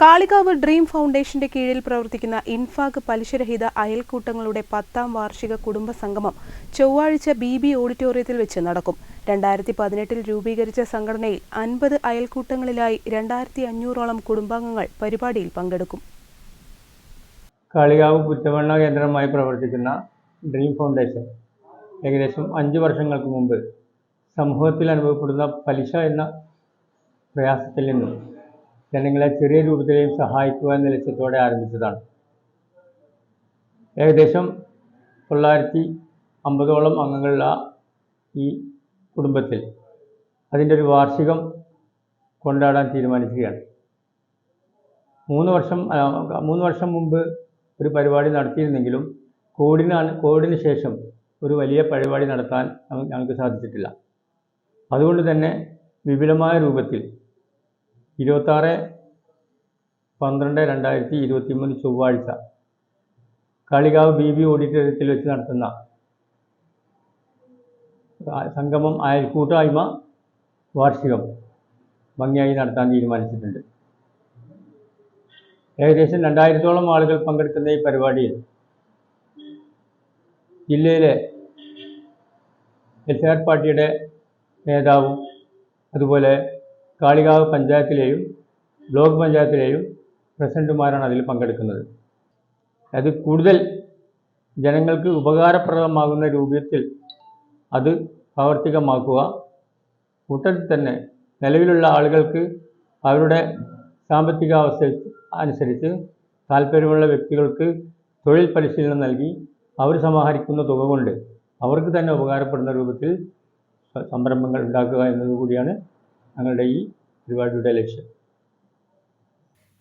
Kalikavu dream ഫൗണ്ടേഷന്റെ കീഴിൽ പ്രവർത്തിക്കുന്ന ഇൻഫാഗ് പലിശരഹിത അയൽക്കൂട്ടങ്ങളുടെ പത്താം വാർഷിക കുടുംബ സംഗമം ചൊവ്വാഴ്ച ബി ബി ഓഡിറ്റോറിയത്തിൽ വെച്ച് നടക്കും. രണ്ടായിരത്തി പതിനെട്ടിൽ രൂപീകരിച്ച സംഘടനയിൽ അൻപത് അയൽക്കൂട്ടങ്ങളിലായി രണ്ടായിരത്തി അഞ്ഞൂറോളം കുടുംബാംഗങ്ങൾ പരിപാടിയിൽ പങ്കെടുക്കും. കാളികാവ് പുറ്റമണ്ണ കേന്ദ്രമായി പ്രവർത്തിക്കുന്ന ഡ്രീം ഫൗണ്ടേഷൻ ഏകദേശം അഞ്ച് വർഷങ്ങൾക്ക് മുമ്പ് സമൂഹത്തിൽ അനുഭവപ്പെടുന്ന പലിശ എന്ന പ്രയാസത്തിൽ നിന്നും ജനങ്ങളെ ചെറിയ രൂപത്തിലെയും സഹായിക്കുക എന്ന ലക്ഷ്യത്തോടെ ആരംഭിച്ചതാണ്. ഏകദേശം തൊള്ളായിരത്തി അമ്പതോളം അംഗങ്ങളുള്ള ഈ കുടുംബത്തിൽ അതിന്റെ ഒരു വാർഷികം കൊണ്ടാടാൻ തീരുമാനിക്കുകയാണ്. മൂന്ന് വർഷം മൂന്ന് വർഷം മുമ്പ് ഒരു പരിപാടി നടത്തിയിരുന്നെങ്കിലും കോവിഡിനാണ് കോവിഡിന് ശേഷം ഒരു വലിയ പരിപാടി നടത്താൻ ഞങ്ങ- ഞങ്ങൾക്ക് സാധിച്ചിട്ടില്ല. അതുകൊണ്ട് തന്നെ വിപുലമായ രൂപത്തിൽ ഇരുപത്താറ് പന്ത്രണ്ട് രണ്ടായിരത്തി ഇരുപത്തി മൂന്ന് ചൊവ്വാഴ്ച. കാളികാവ് ബി ബി ഓഡിറ്റോറിയത്തിൽ വെച്ച് നടത്തുന്ന സംഗമം അയൽക്കൂട്ടായ്മ വാർഷികം ഭംഗിയായി നടത്താൻ തീരുമാനിച്ചിട്ടുണ്ട്. ഏകദേശം രണ്ടായിരത്തോളം ആളുകൾ പങ്കെടുക്കുന്ന ഈ പരിപാടിയിൽ ജില്ലയിലെ എൽ പാർട്ടിയുടെ നേതാവും അതുപോലെ കാളികാവ് പഞ്ചായത്തിലെയും ബ്ലോക്ക് പഞ്ചായത്തിലെയും പ്രസിഡന്റുമാരാണ് അതിൽ പങ്കെടുക്കുന്നത്. അത് കൂടുതൽ ജനങ്ങൾക്ക് ഉപകാരപ്രദമാകുന്ന രൂപത്തിൽ അത് പ്രാവർത്തികമാക്കുക. കൂട്ടത്തിൽ തന്നെ നിലവിലുള്ള ആളുകൾക്ക് അവരുടെ സാമ്പത്തികാവസ്ഥ അനുസരിച്ച് താല്പര്യമുള്ള വ്യക്തികൾക്ക് തൊഴിൽ പരിശീലനം നൽകി അവർ സമാഹരിക്കുന്ന തുക കൊണ്ട് അവർക്ക് തന്നെ ഉപകാരപ്പെടുന്ന രൂപത്തിൽ സംരംഭങ്ങൾ ഉണ്ടാക്കുക എന്നതുകൂടിയാണ് ഞങ്ങളുടെ ഈ പരിപാടിയുടെ ലക്ഷ്യം.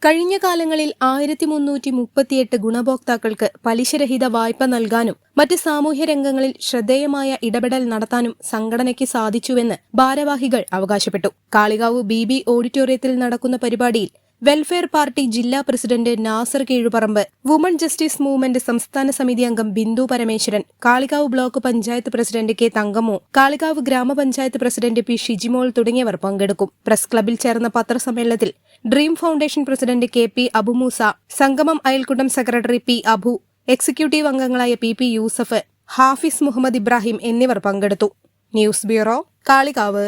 കഴിഞ്ഞ കാലങ്ങളിൽ ആയിരത്തി മുന്നൂറ്റി മുപ്പത്തിയെട്ട് ഗുണഭോക്താക്കൾക്ക് പലിശരഹിത വായ്പ നൽകാനും മറ്റ് സാമൂഹ്യ രംഗങ്ങളിൽ ശ്രദ്ധേയമായ ഇടപെടൽ നടത്താനും സംഘടനയ്ക്ക് സാധിച്ചുവെന്ന് ഭാരവാഹികൾ അവകാശപ്പെട്ടു. കാളികാവ് ബി ബി ഓഡിറ്റോറിയത്തിൽ നടക്കുന്ന പരിപാടിയിൽ വെൽഫെയർ പാർട്ടി ജില്ലാ president Nasar Keezhuparamb woman justice movement സംസ്ഥാന സമിതി അംഗം Bindu Parameswaran Kalikavu block panchayat president K Thankammu Kalikavu ഗ്രാമപഞ്ചായത്ത് പ്രസിഡന്റ് പി ഷിജിമോൾ തുടങ്ങിയവർ പങ്കെടുക്കും. പ്രസ് ക്ലബിൽ ചേർന്ന പത്രസമ്മേളനത്തിൽ dream foundation president K P Abumoosa സംഗമം അയൽക്കൂട്ടം സെക്രട്ടറി പി അബു എക്സിക്യൂട്ടീവ് അംഗങ്ങളായ പി പി യൂസഫ് ഹാഫിസ് മുഹമ്മദ് ഇബ്രാഹിം എന്നിവർ പങ്കെടുത്തു. News bureau Kalikavu.